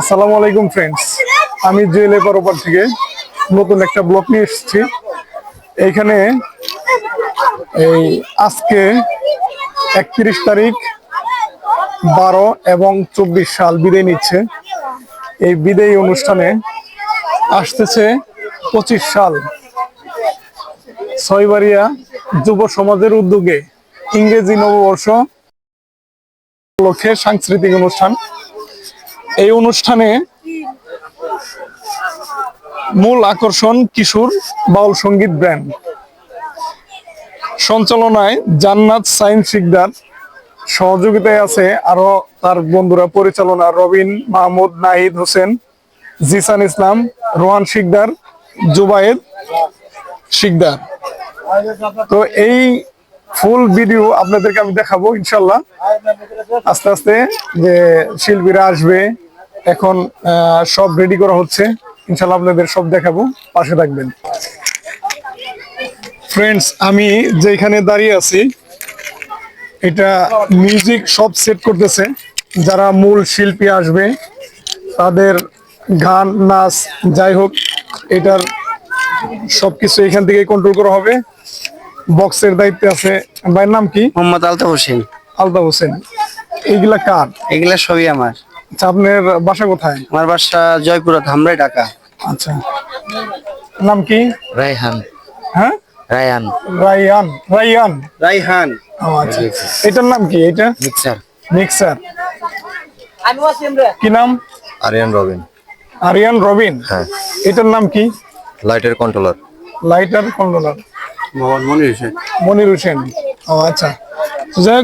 আসসালামু আলাইকুম ফ্রেন্ডস আমি জুয়েলে পরোপার থেকে নতুন একটা ব্লগ নিয়ে এসেছি। এইখানে এই আজকে একত্রিশ তারিখ, বারো এবং চব্বিশ সাল বিদায় নিচ্ছে। এই বিদায়ী অনুষ্ঠানে আসতেছে পঁচিশ সাল ছয়বাড়িয়া যুব সমাজের উদ্যোগে ইংরেজি নববর্ষ লক্ষ্যে সাংস্কৃতিক অনুষ্ঠান। এই অনুষ্ঠানে মূল আকর্ষণ কিশোর বাউল সংগীত ব্র্যান্ড সঞ্চালনায় জান্নাত সাইন শিকদার, সহযোগিতায় আছে আরও তার বন্ধুরা, পরিচালনা রবিন মাহমুদ, নাহিদ হোসেন, জিসান ইসলাম, রোহান শিকদার, জুবায়েদ শিকদার। তো এই ফুল ভিডিও আপনাদেরকে আমি দেখাবো ইনশাল্লাহ। আস্তে আস্তে যে শিল্পীরা আসবে এখন সব রেডি করা হচ্ছে। ইনশাল্লাহ আপনাদের সব দেখাবো। পাশে থাকবেন। ফ্রেন্ডস আমি যেখানে দাঁড়িয়ে আছি এটা মিউজিক সব সেট করতেছে। যারা মূল শিল্পী আসবে তাদের গান নাচ যাই হোক এটার সবকিছু এখান থেকে কন্ট্রোল করা হবে। বক্সের দায়িত্বে আছে ভাইয়ের নাম কি? মোহাম্মদ আলতা হোসেন। আলতা হোসেন। এইগুলা কার? এগুলা সবই আমার। আচ্ছা আপনার বাসা কোথায়? আমার বাসা জয়পুরা ধামরাই ঢাকা। আচ্ছা। নাম কি? রায়হান। হ্যাঁ? রায়হান। রাইয়ান রায়হান? ও আচ্ছা। এটার নাম কি? এটা? মিক্সার মিক্সার কি নাম? আরিয়ান রবিন। আরিয়ান রবিন? হ্যাঁ। এটার নাম কি? লাইটের controller lighter controller Mohammad Monir Hossain. Monir Hossain. ও আচ্ছা। তো যাই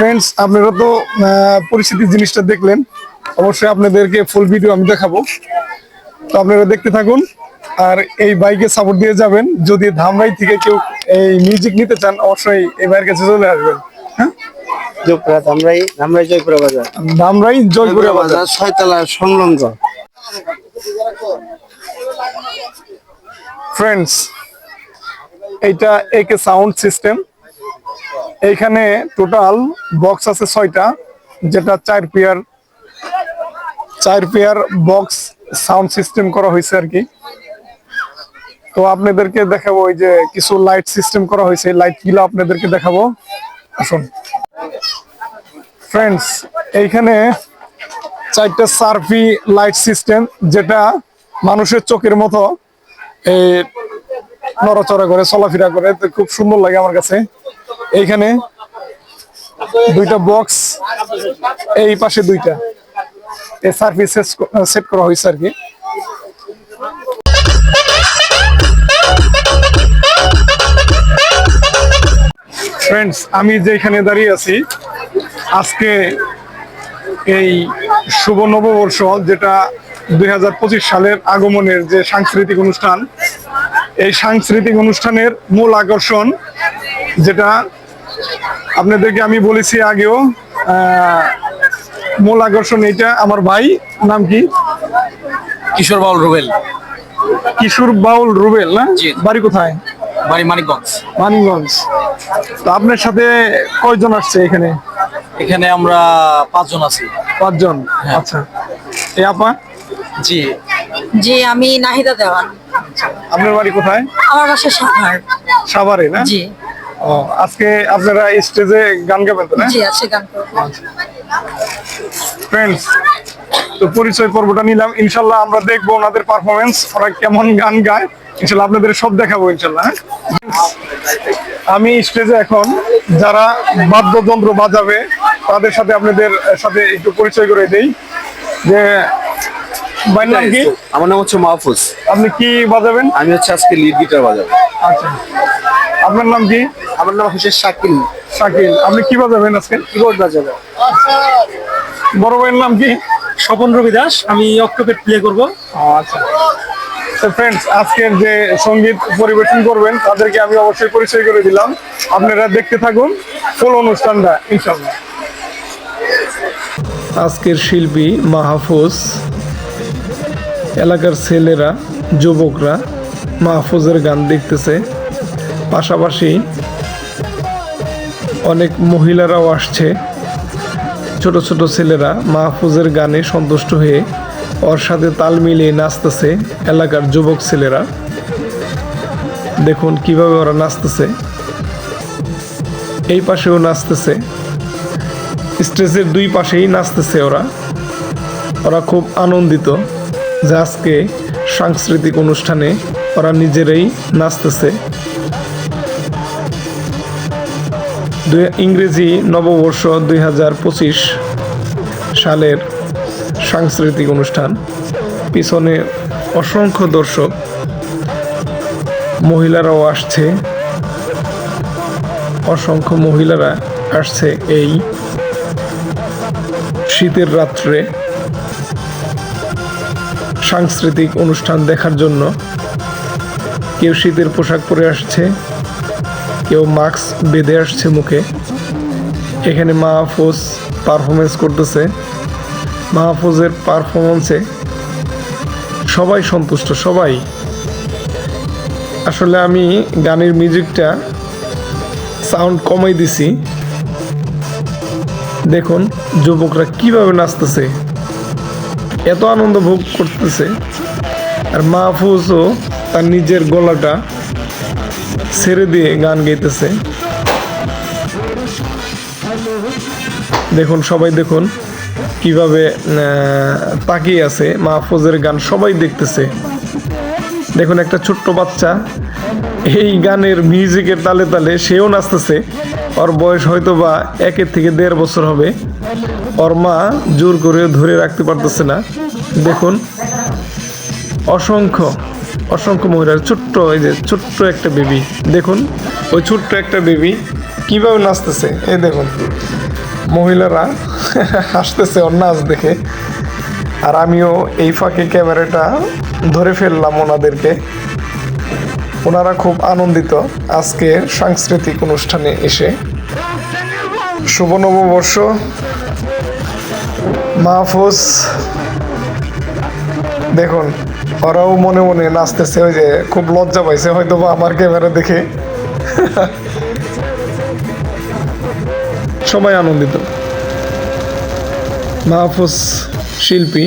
ফ্রেন্ডস আপনারা তো আহ, পরিস্থিতির জিনিসটা দেখলেন। অবশ্যই আপনাদেরকে ফুল ভিডিও আমি দেখাবো। তো আপনারা দেখতে থাকুন। আর এই বাইকে সাপোর্ট দিয়ে যাবেন। যদি ধামরাই থেকে কেউ এই মিউজিক নিতে চান অবশ্যই এই বাইরের কাছে চলে আসবেন। হ্যাঁ? জয়পুরা ধামরাই ধামরাই জয়পুরা বাজার। ধামরাই জয়পুরে বাজার। ছয়তলা সংলগ্ন। ফ্রেন্ডস এইটা একে সাউন্ড সিস্টেম এইখানে টোটাল বক্স আছে ছয়টা, যেটা চার পেয়ার চার পেয়ার বক্স সাউন্ড সিস্টেম করা হয়েছে আর কি। তো আপনাদেরকে দেখাবো ওই যে কিছু লাইট সিস্টেম করা হয়েছে লাইটগুলো আপনাদেরকে দেখাবো। আসুন। ফ্রেন্ডস এইখানে চারটা সার্ফি লাইট সিস্টেম যেটা মানুষের চোখের মতো এই নড়াচড়া করে, চলাফেরা করে। তো খুব সুন্দর লাগে আমার কাছে। এইখানে দুইটা বক্স এই পাশে দুইটা। এই সার্ভিস সেট করা হয়েছে আর কি। ফ্রেন্ডস আমি যেখানে দাঁড়িয়ে আছি, আজকে এই শুভ নববর্ষ, যেটা দুই হাজার পঁচিশ সালের আগমনের যে সাংস্কৃতিক অনুষ্ঠান, এই সাংস্কৃতিক অনুষ্ঠানের মূল আকর্ষণ, যেটা আপনাদেরকে আমি বলেছি আগেও মূল আকর্ষণ এটা আমার ভাই নাম কি? কিশোর বাউল রুবেল। কিশোর বাউল রুবেল না? জি। বাড়ি কোথায়? বাড়ি মানিকগঞ্জ। মানিকগঞ্জ। তো আপনার সাথে কয়জন আসছে এখানে? এখানে আমরা পাঁচজন আছি। পাঁচজন? আচ্ছা। এই আপা? জি। জি আমি নাহিদা দেওয়ান। আপনার বাড়ি কোথায়? আমার বাসা সাভার। সাভারে না? জি। ও আজকে আপনারা স্টেজে গান গাবেন তো না? জি আছে গান করব। ফ্রেন্ডস তো পরিচয় পর্বটা নিলাম। ইনশাল্লাহ আমরা দেখব ওনাদের পারফরমেন্স ওরা কেমন গান গায়। ইনশাল্লাহ আপনাদের সব দেখাবো ইনশাল্লাহ হ্যাঁ? আমি স্টেজে এখন যারা বাদ্যযন্ত্র বাজাবে তাদের সাথে আপনাদের সাথে একটু পরিচয় করে দেই। যে আমার নাম হচ্ছে মাহফুজ। আপনি কি বাজাবেন? আমি হচ্ছে আজকে লিড গিটার বাজাবো। আচ্ছা। আপনার নাম কি? আমার নাম হচ্ছে শাকিল। শাকিল। আপনি কি বাজাবেন আজকে? কিবোর্ড বাজাবো। বড় ভাইয়ের নাম কি? স্বপন রবি দাস। আমি অক্টোপেট প্লে করব। আচ্ছা। তো ফ্রেন্ডস আজকের যে সংগীত পরিবেশন করবেন তাদেরকে আমি অবশ্যই পরিচয় করে দিলাম। আপনারা দেখতে থাকুন ফুল অনুষ্ঠানটা ইনশাল্লাহ আজকের শিল্পী মাহফুজ এলাকার ছেলেরা যুবকরা মাহফুজের গান দেখতেছে। পাশাপাশি অনেক মহিলারাও আসছে। ছোট ছোট ছেলেরা মাহফুজের গানে সন্তুষ্ট হয়ে ওর সাথে তাল মিলিয়ে নাচতেছে এলাকার যুবক ছেলেরা। দেখুন কীভাবে ওরা নাচতেছে। এই পাশেও নাচতেছে। স্টেজের দুই পাশেই নাচতেছে ওরা। ওরা খুব আনন্দিত যে আজকে সাংস্কৃতিক অনুষ্ঠানে ওরা নিজেরাই নাচতেছে। ইংরেজি নববর্ষ দুই হাজার পঁচিশ সালের সাংস্কৃতিক অনুষ্ঠান। পিছনে অসংখ্য দর্শক, মহিলারাও আসছে। অসংখ্য মহিলারা আসছে এই শীতের রাত্রে সাংস্কৃতিক অনুষ্ঠান দেখার জন্য। কেউ শীতের পোশাক পরে আসছে। কেউ মাস্ক বেঁধে আসছে মুখে। এখানে মাহফুজ পারফরমেন্স করতেছে। মাহফুজের পারফরমেন্সে সবাই সন্তুষ্ট, সবাই। আসলে আমি গানের মিউজিকটা সাউন্ড কমাই দিছি। দেখুন, যুবকরা কীভাবে নাচতেছে। এত আনন্দ ভোগ করতেছে। আর মাহফুজও তার নিজের গলাটা ছেড়ে দিয়ে গান গাইতেছে। দেখুন, সবাই দেখুন কীভাবে তাকিয়ে আছে। মাহফুজের গান সবাই দেখতেছে। দেখুন, একটা ছোট্ট বাচ্চা, এই গানের মিউজিকের তালে তালে সেও নাচতেছে। ওর বয়স হয়তো বা একের থেকে দেড় বছর হবে। ওর মা জোর করে ধরে রাখতে পারতেছে না। দেখুন, অসংখ্য অসংখ্য মহিলার ছোট্ট এই যে ছোট্ট একটা বেবি। দেখুন, ওই ছোট্ট একটা বেবি কীভাবে নাচতেছে, এই দেখুন। মহিলারা হাসতেছে ওর নাচ দেখে। আর আমিও এই ফাঁকে ক্যামেরাটা ধরে ফেললাম ওনাদেরকে। ওনারা খুব আনন্দিত আজকে সাংস্কৃতিক অনুষ্ঠানে এসে। শুভ নববর্ষ, মাহফুজ দেখুন, ওরাও মনে মনে নাচতেছে, ওই যে খুব লজ্জা পাইছে হয়তো বা আমার ক্যামেরা দেখে। সবাই আনন্দিত। মাহফুজ শিল্পী।